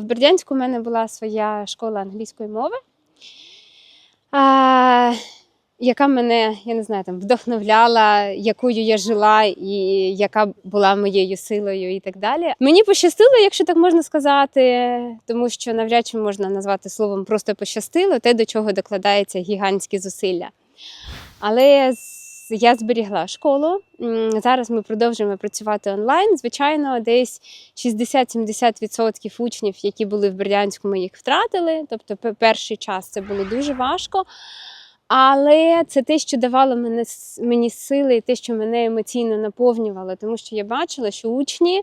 В Бердянську у мене була своя школа англійської мови, а, яка мене, я не знаю, там вдохновляла, якою я жила, і яка була моєю силою, і так далі. Мені пощастило, якщо так можна сказати, тому що навряд чи можна назвати словом просто пощастило, те, до чого докладається гігантські зусилля. Але з- я зберігла школу. Зараз ми продовжуємо працювати онлайн. Звичайно, десь 60-70% учнів, які були в Бердянську, ми їх втратили. Тобто, перший час це було дуже важко. Але це те, що давало мене, мені сили, і те, що мене емоційно наповнювало, тому що я бачила, що учні,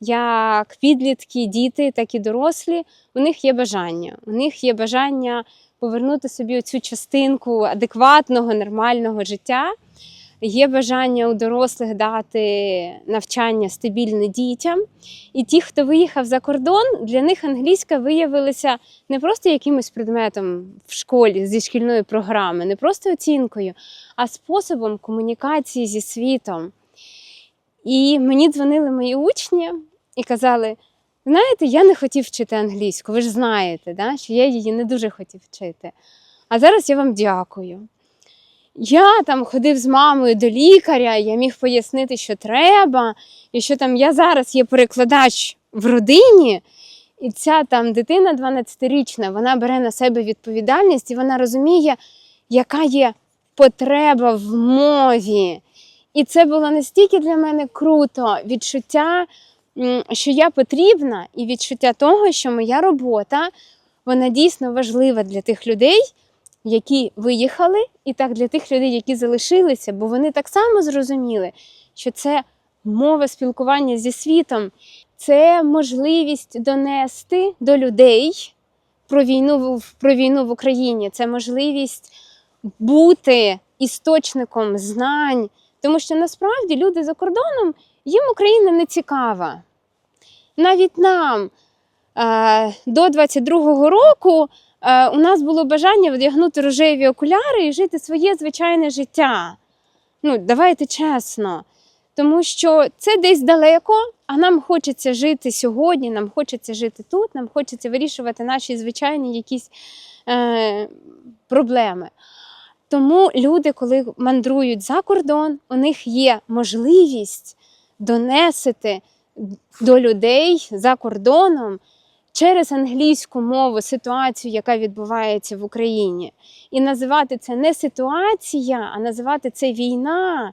як підлітки, діти, так і дорослі, у них є бажання. У них є бажання повернути собі цю частинку адекватного, нормального життя. Є бажання у дорослих дати навчання стабільне дітям. І ті, хто виїхав за кордон, для них англійська виявилася не просто якимось предметом в школі зі шкільної програми, не просто оцінкою, а способом комунікації зі світом. І мені дзвонили мої учні і казали: знаєте, я не хотів вчити англійську, ви ж знаєте, да, що я її не дуже хотів вчити. А зараз я вам дякую. Я там ходив з мамою до лікаря, я міг пояснити, що треба, і що там я зараз є перекладач в родині, і ця там дитина 12-річна, вона бере на себе відповідальність і вона розуміє, яка є потреба в мові. І це було настільки для мене круто відчуття, що я потрібна, і відчуття того, що моя робота вона дійсно важлива для тих людей, які виїхали, і так для тих людей, які залишилися, бо вони так само зрозуміли, що це мова спілкування зі світом, це можливість донести до людей про війну про війну в Україні, це можливість бути істочником знань, тому що насправді люди за кордоном їм Україна не цікава. Навіть нам е, до 22-го року у нас було бажання вдягнути рожеві окуляри і жити своє звичайне життя. Ну, давайте чесно. Тому що це десь далеко, а нам хочеться жити сьогодні, нам хочеться жити тут, нам хочеться вирішувати наші звичайні якісь е, проблеми. Тому люди, коли мандрують за кордон, у них є можливість донесити до людей за кордоном через англійську мову ситуацію, яка відбувається в Україні. І називати це не ситуація, а називати це війна.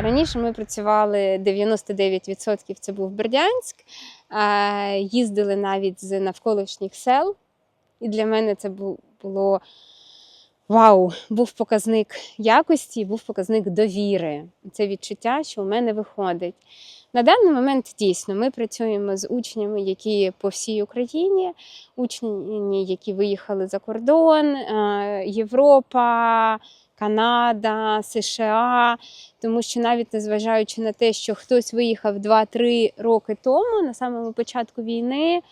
Раніше ми працювали 99% це був Бердянськ, їздили навіть з навколишніх сел. І для мене це було вау, був показник якості, був показник довіри. Це відчуття, що у мене виходить. На даний момент дійсно ми працюємо з учнями, які по всій Україні, учні, які виїхали за кордон, е, Європа, Канада, США. Тому що навіть незважаючи на те, що хтось виїхав 2-3 роки тому, на самому початку війни,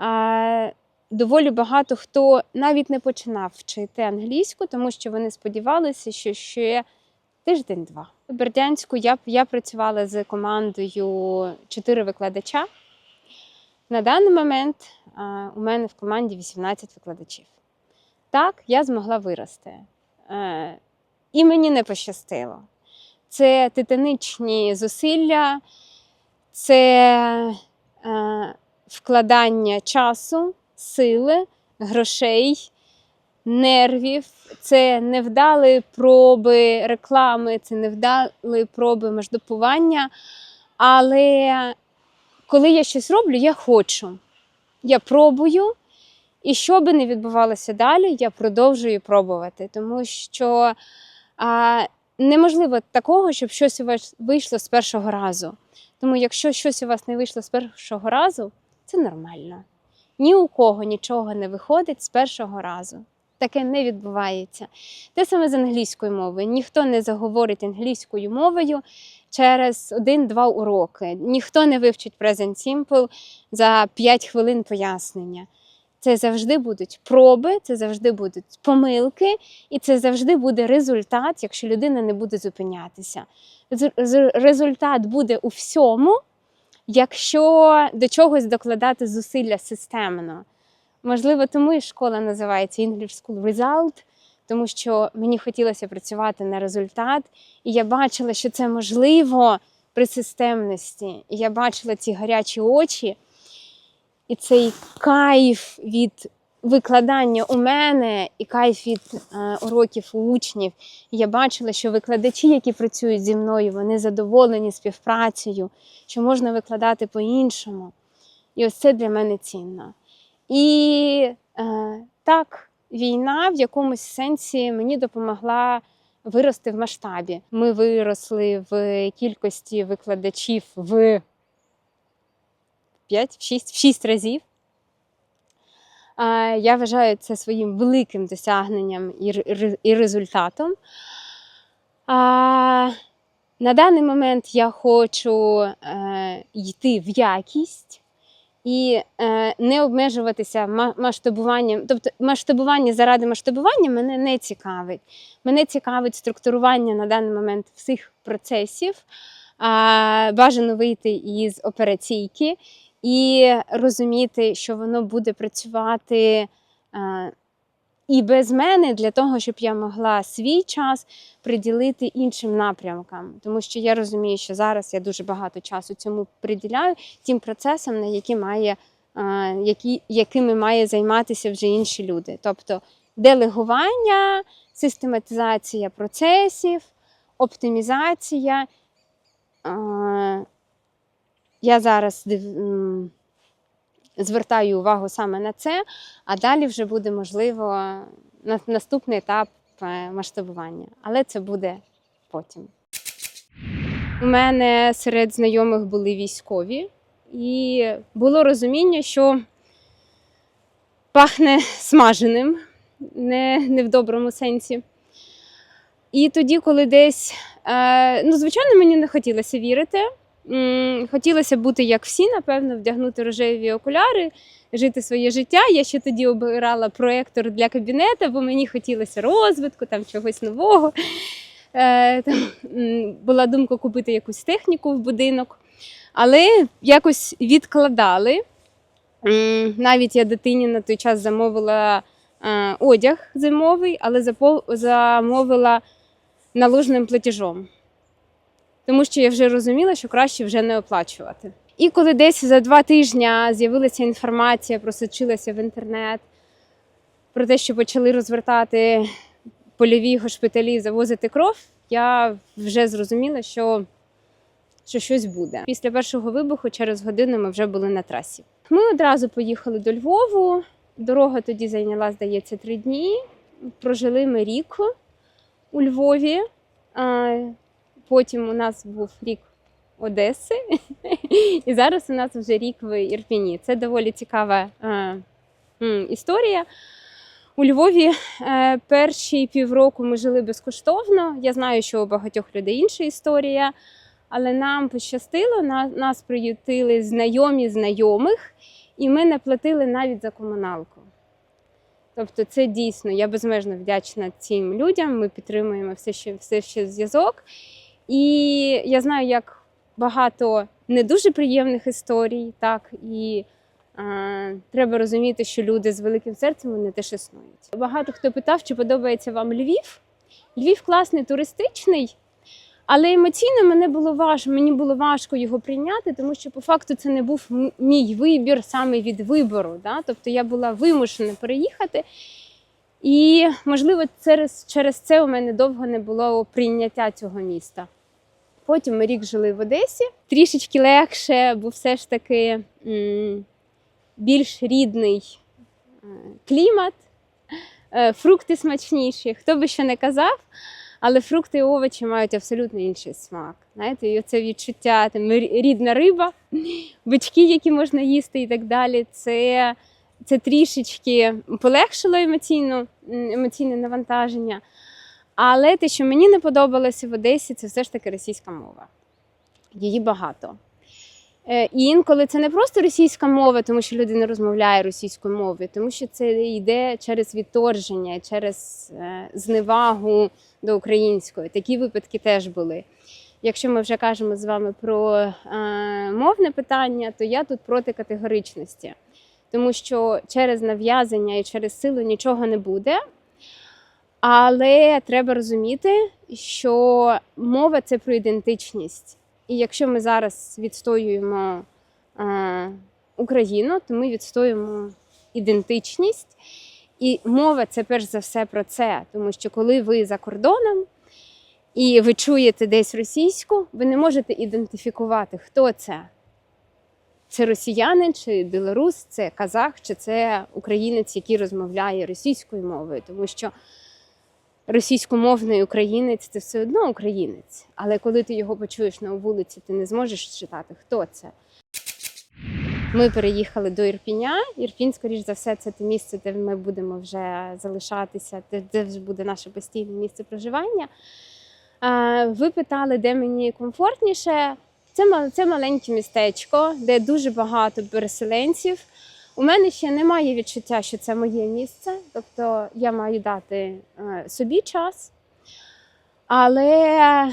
е, доволі багато хто навіть не починав вчити англійську, тому що вони сподівалися, що ще тиждень-два. У Бердянську я, я працювала з командою 4 викладача. На даний момент е, у мене в команді 18 викладачів. Так, я змогла вирости. Е, і мені не пощастило. Це титанічні зусилля, це е, вкладання часу, сили, грошей, нервів, це невдалі проби реклами, це невдалі проби междупування. Але коли я щось роблю, я хочу. Я пробую, і що би не відбувалося далі, я продовжую пробувати, тому що а, неможливо такого, щоб щось у вас вийшло з першого разу. Тому якщо щось у вас не вийшло з першого разу, це нормально. Ні у кого нічого не виходить з першого разу. Таке не відбувається. Те саме з англійською мовою. Ніхто не заговорить англійською мовою через один-два уроки. Ніхто не вивчить Present Simple за 5 хвилин пояснення. Це завжди будуть проби, це завжди будуть помилки, і це завжди буде результат, якщо людина не буде зупинятися. Результат буде у всьому, якщо до чогось докладати зусилля системно. Можливо, тому і школа називається English School Result, тому що мені хотілося працювати на результат, і я бачила, що це можливо при системності. І я бачила ці гарячі очі, і цей кайф від викладання у мене, і кайф від е, уроків у учнів. І я бачила, що викладачі, які працюють зі мною, вони задоволені співпрацею, що можна викладати по-іншому. І ось це для мене цінно. І е, так, війна в якомусь сенсі мені допомогла вирости в масштабі. Ми виросли в кількості викладачів в 5, в 6, в 6 разів. Я вважаю це своїм великим досягненням і, результатом. На даний момент я хочу е, йти в якість і е, не обмежуватися масштабуванням. Тобто масштабування заради масштабування мене не цікавить. Мене цікавить структурування на даний момент всіх процесів. А, бажано вийти із операційки і розуміти, що воно буде працювати. е, і без мене для того, щоб я могла свій час приділити іншим напрямкам, тому що я розумію, що зараз я дуже багато часу цьому приділяю тим процесам, на які має, е, які, якими має займатися вже інші люди. Тобто делегування, систематизація процесів, оптимізація. Е, Я зараз звертаю увагу саме на це, а далі вже буде можливо на- наступний етап е, масштабування. Але це буде потім. У мене серед знайомих були військові, і було розуміння, що пахне смаженим, не, не в доброму сенсі. І тоді, коли десь, е, ну, звичайно, мені не хотілося вірити. Хотілося бути як всі, напевно, вдягнути рожеві окуляри, жити своє життя. Я ще тоді обирала проектор для кабінету, бо мені хотілося розвитку, там чогось нового. Е, там, була думка купити якусь техніку в будинок, але якось відкладали. Навіть я дитині на той час замовила е, одяг зимовий, але замовила наложним платежом. Тому що я вже розуміла, що краще вже не оплачувати. І коли десь за два тижні з'явилася інформація, просочилася в інтернет про те, що почали розвертати польові госпіталі, завозити кров, я вже зрозуміла, що, що щось буде. Після першого вибуху, через годину, ми вже були на трасі. Ми одразу поїхали до Львову. Дорога тоді зайняла, здається, три дні. Прожили ми рік у Львові. Потім у нас був рік Одеси, і зараз у нас вже рік в Ірпіні. Це доволі цікава е, історія. У Львові е, перші півроку ми жили безкоштовно. Я знаю, що у багатьох людей інша історія, але нам пощастило, на- нас приютили знайомі знайомих, і ми не платили навіть за комуналку. Тобто, це дійсно я безмежно вдячна цим людям. Ми підтримуємо все ще, все ще зв'язок. І я знаю, як багато не дуже приємних історій, так і е, треба розуміти, що люди з великим серцем вони теж існують. Багато хто питав, чи подобається вам Львів. Львів класний, туристичний, але емоційно мене було важко, мені було важко його прийняти, тому що по факту це не був мій вибір саме від вибору. Да? Тобто я була вимушена переїхати. І, можливо, через, через це у мене довго не було прийняття цього міста. Потім ми рік жили в Одесі, трішечки легше, бо все ж таки більш рідний е, клімат, е, фрукти смачніші. Хто би що не казав, але фрукти і овочі мають абсолютно інший смак. Знаєте, і оце відчуття там, рідна риба, бички, які можна їсти і так далі. Це, це трішечки полегшило емоційно, емоційне навантаження. Але те, що мені не подобалося в Одесі, це все ж таки російська мова. Її багато. Е, І інколи це не просто російська мова, тому що людина розмовляє російською мовою, тому що це йде через відторження, через е, зневагу до української. Такі випадки теж були. якщо ми вже кажемо з вами про е, мовне питання, то я тут проти категоричності, тому що через нав'язання і через силу нічого не буде. Але треба розуміти, що мова це про ідентичність. І якщо ми зараз відстоюємо е, Україну, то ми відстоюємо ідентичність. І мова це перш за все про це, тому що коли ви за кордоном і ви чуєте десь російську, ви не можете ідентифікувати, хто це. Це росіянин чи білорус, це казах, чи це українець, який розмовляє російською мовою, тому що російськомовний українець це все одно українець. Але коли ти його почуєш на вулиці, ти не зможеш читати, хто це. Ми переїхали до Ірпіня. Ірпінь, скоріш за все, це те місце, де ми будемо вже залишатися, де, вже буде наше постійне місце проживання. Ви питали, де мені комфортніше. Це, це маленьке містечко, де дуже багато переселенців. У мене ще немає відчуття, що це моє місце, тобто я маю дати е, собі час. Але,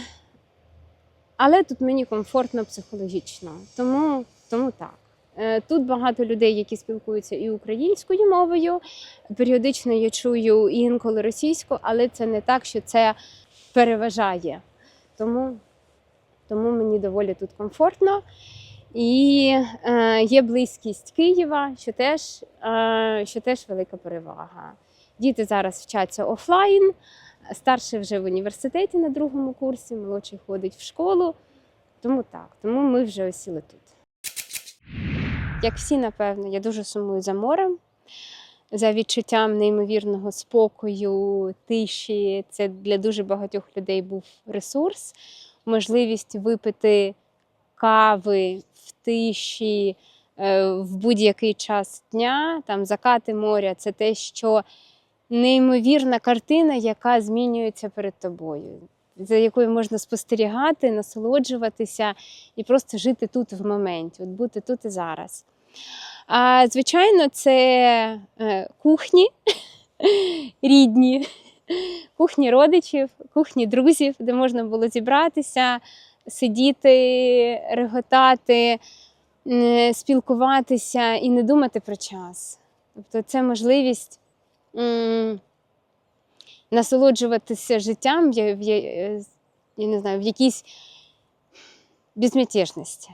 але тут мені комфортно психологічно. Тому, тому так. Е, Тут багато людей, які спілкуються і українською мовою. Періодично я чую і інколи російську, але це не так, що це переважає. Тому, тому мені доволі тут комфортно. І е, є близькість Києва, що теж, е, що теж велика перевага. Діти зараз вчаться офлайн, старший вже в університеті на другому курсі, молодший ходить в школу. Тому так, тому ми вже осіли тут. Як всі, напевно, я дуже сумую за морем, за відчуттям неймовірного спокою, тиші. Це для дуже багатьох людей був ресурс, можливість випити кави в тиші е, в будь-який час дня, там закати моря це те, що неймовірна картина, яка змінюється перед тобою, за якою можна спостерігати, насолоджуватися і просто жити тут в моменті, от бути тут і зараз. А, звичайно, це е, кухні рідні, кухні родичів, кухні друзів, де можна було зібратися, сидіти, реготати, спілкуватися і не думати про час. Тобто це можливість насолоджуватися життям в, я- не знаю, в якійсь безмятежності.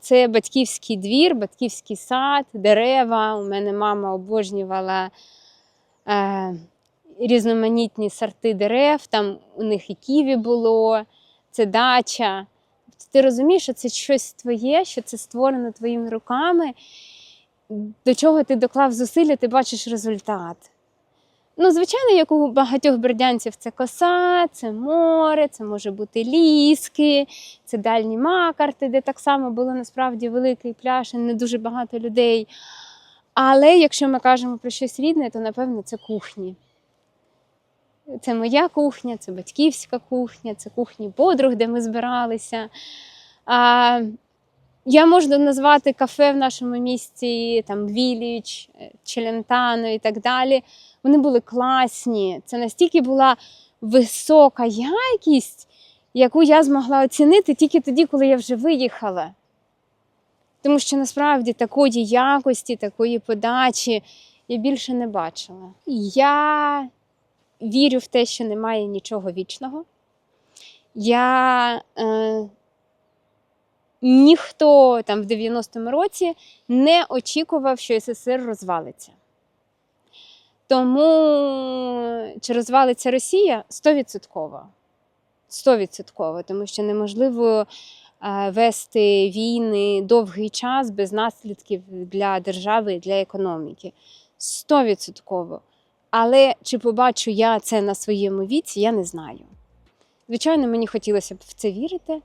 Це батьківський двір, батьківський сад, дерева. У мене мама обожнювала е, різноманітні сорти дерев. Там у них і ківі було, це дача. Ти розумієш, що це щось твоє, що це створено твоїми руками, до чого ти доклав зусилля, ти бачиш результат. Ну, звичайно, як у багатьох бердянців, це коса, це море, це може бути ліски, це дальні макарти, де так само було насправді великий пляж і не дуже багато людей. Але якщо ми кажемо про щось рідне, то напевно це кухні. Це моя кухня, це батьківська кухня, це кухні подруг, де ми збиралися. А, я можу назвати кафе в нашому місті, там Віліч, Челентано і так далі. Вони були класні. Це настільки була висока якість, яку я змогла оцінити тільки тоді, коли я вже виїхала. Тому що насправді такої якості, такої подачі я більше не бачила. Я вірю в те, що немає нічого вічного. Я е, ніхто там в 90-му році не очікував, що СССР розвалиться. Тому чи розвалиться Росія 100%. 100%, тому що неможливо е, вести війни довгий час без наслідків для держави і для економіки. 100%. Але чи побачу я це на своєму віці, я не знаю. Звичайно, мені хотілося б в це вірити.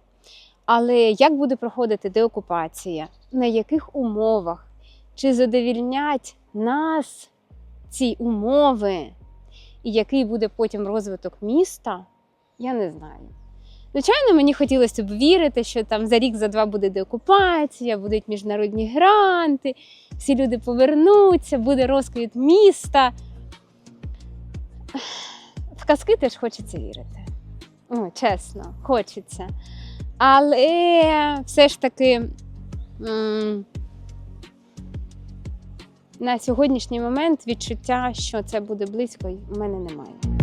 Але як буде проходити деокупація, на яких умовах, чи задовільнять нас ці умови, і який буде потім розвиток міста, я не знаю. Звичайно, мені хотілося б вірити, що там за рік, за два буде деокупація, будуть міжнародні гранти, всі люди повернуться, буде розквіт міста. В казки теж хочеться вірити. Ну, чесно, хочеться. Але все ж таки на сьогоднішній момент відчуття, що це буде близько, у мене немає.